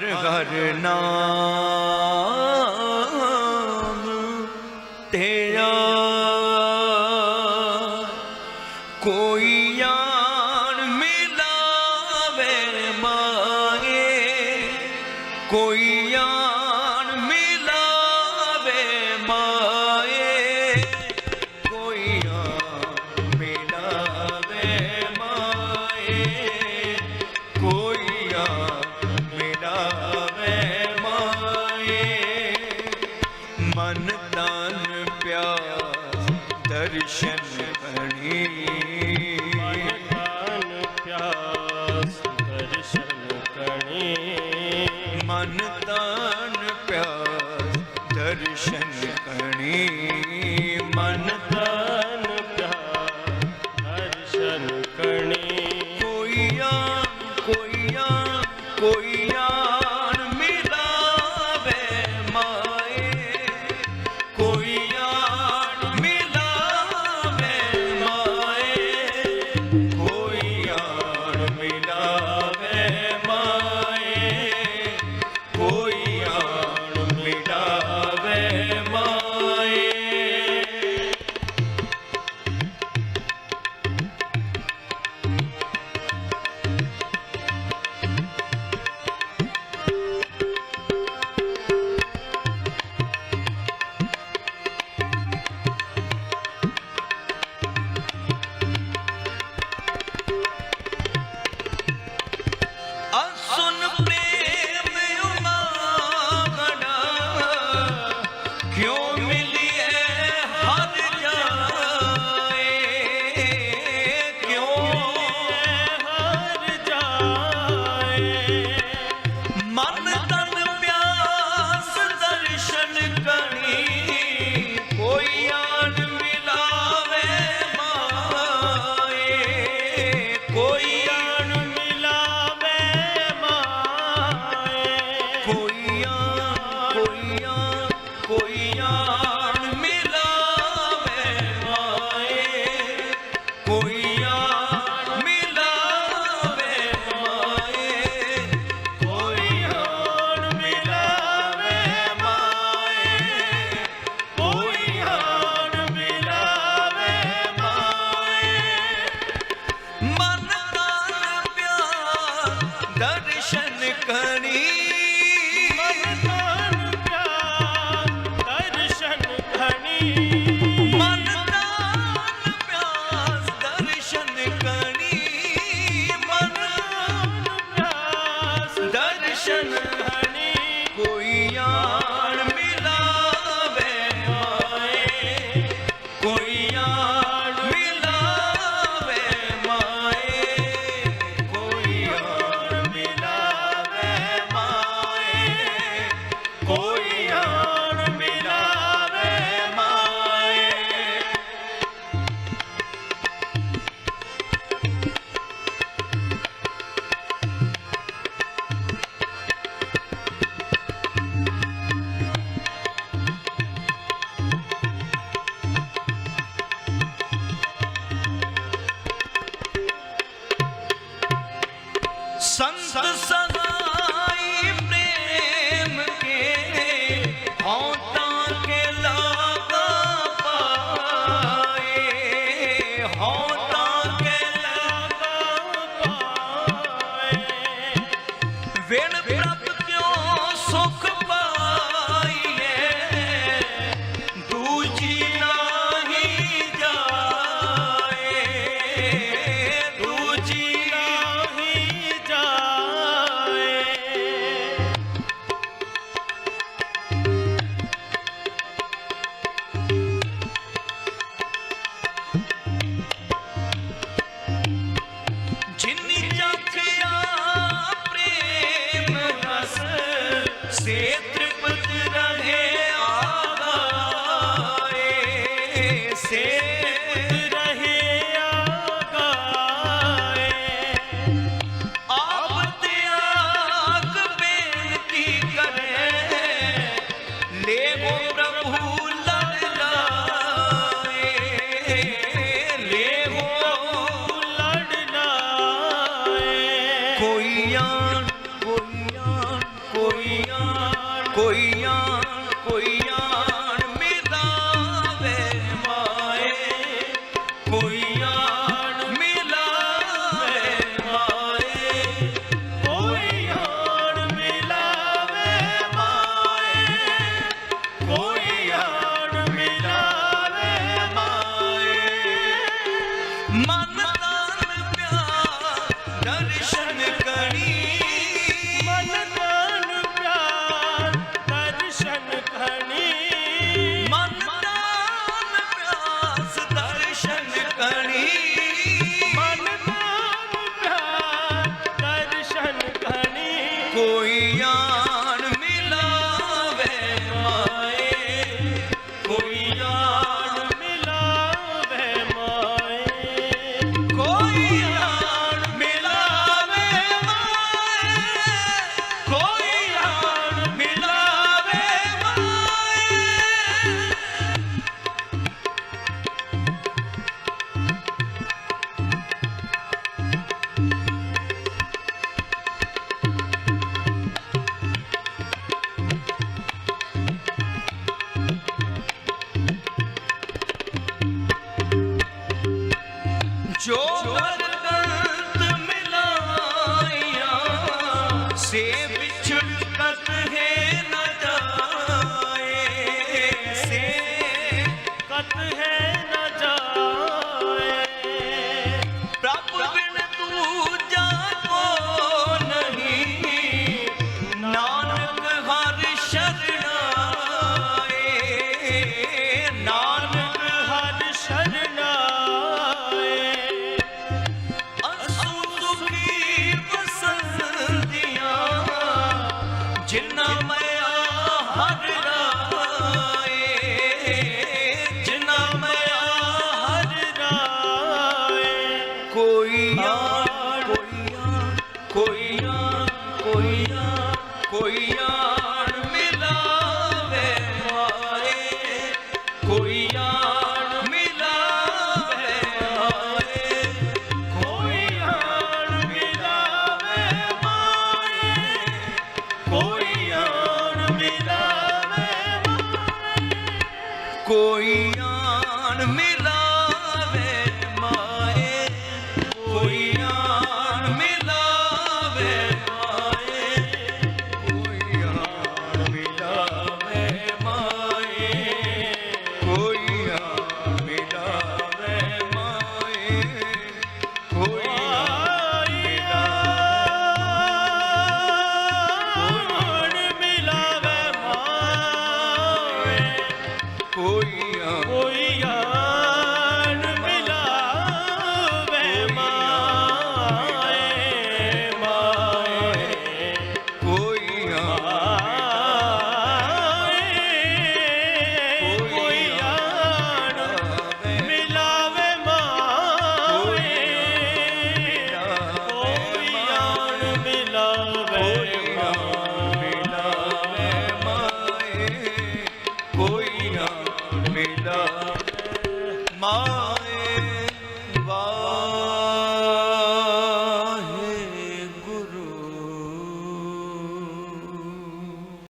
ਹਰ ਹਰ ਨਾਮ ਤੇਰਾ ਮਨ ਤਾਨ ਪਿਆਰ ਦਰਸ਼ਨ ਕਣੀ ਮਨ Karışan sempre. ਕੋਈ